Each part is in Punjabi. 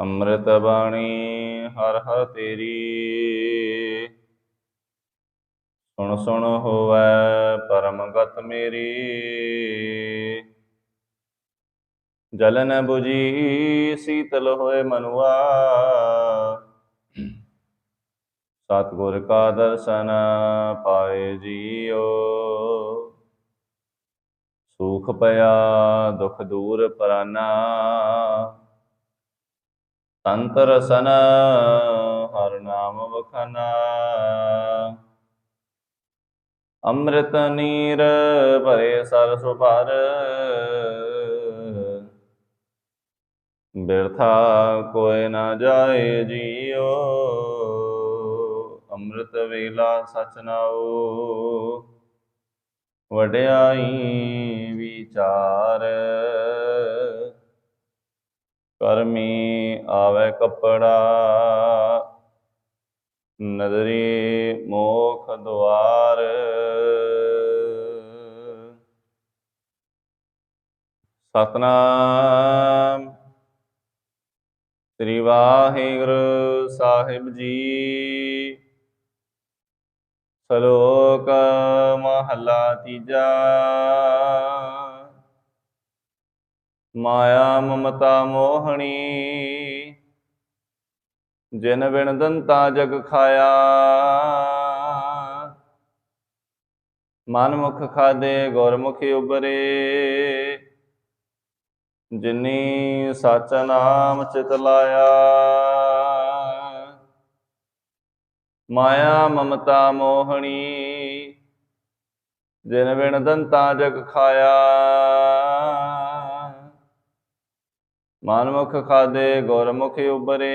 ਅੰਮ੍ਰਿਤ ਬਾਣੀ ਹਰ ਹਰ ਤੇਰੀ। ਸੁਣ ਸੁਣ ਹੋਵੇ ਪਰਮ ਮੇਰੀ। ਜਲਨ ਨ 부ਜੀ ਸੀਤਲ ਹੋਏ ਮਨੁਆ। ਸਤਿਗੁਰ ਕਾ ਦਰਸ਼ਨ ਪਾਏ ਜੀਓ। ਸੁਖ ਪਿਆ ਦੁਖ ਦੂਰ ਪਰਾਨਾ। ਸੰਤ ਰਸਨ ਹਰ ਨਾਮ ਵਖਨਾ। ਅੰਮ੍ਰਿਤ ਨੀਰ ਭਰੇ ਸਰਸ ਭਰ ਬਿਰਥਾ ਕੋਇ ਨਾ ਜਾਏ ਜੀਓ ਅੰਮ੍ਰਿਤ ਵੇਲਾ ਸਚ ਨਾਓ ਵਡਿਆਈ ਵਿਚਾਰ। ਕਰਮੀ ਆਵੇ ਕਪੜਾ। ਨਦਰੀ ਮੋਖ ਦੁਆਰ। ਸਤਨਾਮ। ਸ੍ਰੀ ਵਾਹਿਗੁਰੂ ਸਾਹਿਬ ਜੀ। ਸ਼ਲੋਕ ਮਹਲਾ ਤੀਜਾ। ਮਾਇਆ ਮਮਤਾ ਮੋਹਣੀ। ਜਿਨ ਬਿਨ ਦੰਤਾ ਜਗ ਖਾਇਆ। ਮਨ ਮੁਖ ਖਾਦੇ ਗੁਰਮੁਖ ਉਬਰੇ। ਜਿਨੀ ਸਚ ਨਾਮ ਚਿਤ ਲਾਇਆ। ਮਾਇਆ ਮਮਤਾ ਮੋਹਣੀ। ਜਿਨ ਬਿਨ ਦੰਤਾ ਜਗ ਖਾਇਆ। ਮਨਮੁਖ ਖਾਦੇ ਗੁਰਮੁਖ ਉਬਰੇ,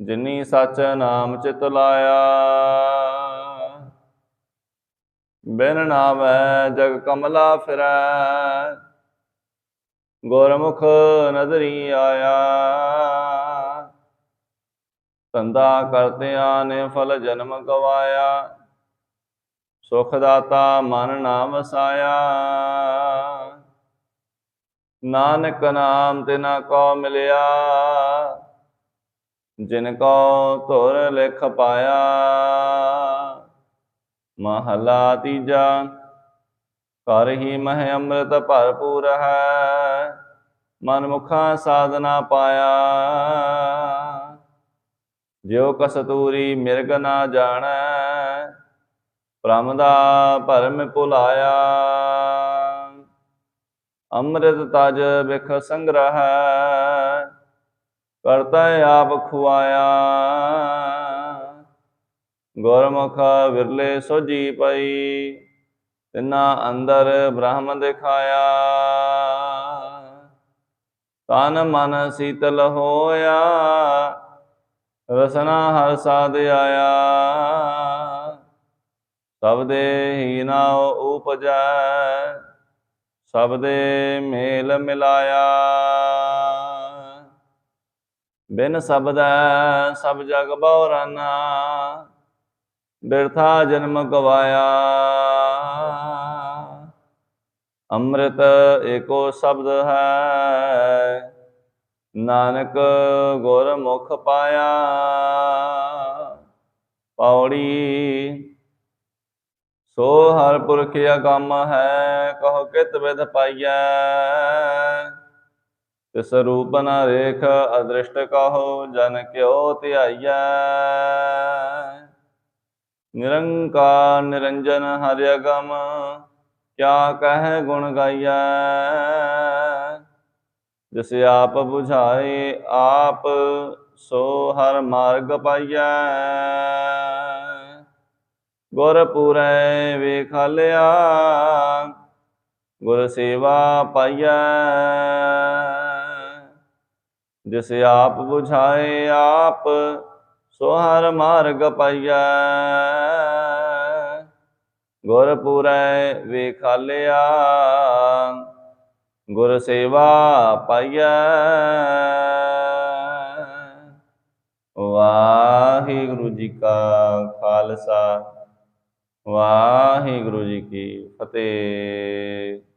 ਜਿਨੀ ਸਚ ਨਾਮ ਚਿਤ ਲਾਇਆ। ਬਿਨ ਨਾਮੈ ਜਗ ਕਮਲਾ ਫਿਰੈ, ਗੁਰਮੁਖ ਨਦਰੀ ਆਇਆ। ਧੰਦਾ ਕਰਤਿਆਂ ਨੇ ਫਲ ਜਨਮ ਗਵਾਇਆ, ਸੁਖ ਦਾਤਾ ਮਨ ਨਾਮ ਵਸਾਇਆ। ਨਾਨਕ ਨਾਮ ਤਿਨਾ ਕੋ ਮਿਲਿਆ। ਜਿਨ ਕੋ ਧੁਰ ਲਿਖ ਪਾਇਆ। ਮਹਲਾ ਤੀਜਾ ਕਰ ਹੀ ਮਹਿ ਅੰਮ੍ਰਿਤ ਭਰਪੂਰ ਹੈ। ਮਨ ਮੁਖਾ ਸਾਧਨਾ ਪਾਇਆ। ਜਿਉ ਕਸਤੂਰੀ ਮਿਰਗ ਨਾ ਜਾਣੈ। ਭ੍ਰਮ ਦਾ ਭਰਮ ਭੁਲਾਇਆ। ਅੰਮ੍ਰਿਤ ਤਜ ਬਿਖ ਸੰਗ੍ਰਹ, ਕਰਤਾ ਆਪ ਖੁਆਇਆ। ਗੁਰਮੁਖ ਵਿਰਲੇ ਸੋਜੀ ਪਈ, ਤਿਨਾ ਅੰਦਰ ਬ੍ਰਹਮ ਦਿਖਾਇਆ। ਤਨ ਮਨ ਸੀਤਲ ਹੋਇਆ, ਰਸਨਾ ਹਰ ਸਾਧ ਆਇਆ। ਸਭ ਦੇ ਹੀ ਨਾਉ ਉਪਜੈ ਸਭ ਦੇ ਮੇਲ ਮਿਲਾਇਆ। ਬਿਨ ਸਬਦੈ ਸਭ ਜਗ ਬਉਰਾਨਾ ਬਿਰਥਾ ਜਨਮ ਗਵਾਇਆ। ਅੰਮ੍ਰਿਤ ਏਕੋ ਸ਼ਬਦ ਹੈ, ਨਾਨਕ ਗੁਰਮੁਖ ਪਾਇਆ। ਪੌੜੀ ਸੋ ਹਰ ਪੁਰਖ ਅਗੰਮ ਹੈ, ਕਹੋ ਕਿਤ ਵਿਦ ਪਾਈਐ। ਤਿਸ ਰੂਪ ਨ ਰੇਖ ਅਦ੍ਰਿਸ਼ਟ ਕਹੋ, ਜਨ ਕਿਉ ਧਿਆਈਐ। ਨਿਰੰਕਾਰ ਨਿਰੰਜਨ ਹਰਿ ਅਗਮ, ਕਿਆ ਕਹਿ ਗੁਣ ਗਾਈਐ। ਜਿਸ ਆਪ 부ਝਾਏ ਆਪ, ਸੋ ਹਰ ਮਾਰਗ ਪਾਈਐ। ਗੁਰ ਪੂਰੈ ਵੇਖਾਲਿਆ ਗੁਰ ਸੇਵਾ ਪਾਈਐ ਜਿਸ ਆਪ 부ਝਾਏ ਆਪ ਸੋ ਹਰ ਮਾਰਗ ਪਾਈਐ ਗੁਰ ਪੂਰੈ ਵੇਖਾਲਿਆ ਗੁਰ ਸੇਵਾ ਪਾਈਐ ਵਾਹਿਗੁਰੂ ਜੀ ਕਾ ਖਾਲਸਾ ਵਾਹਿਗੁਰੂ ਜੀ ਕੀ ਫਤਿਹ।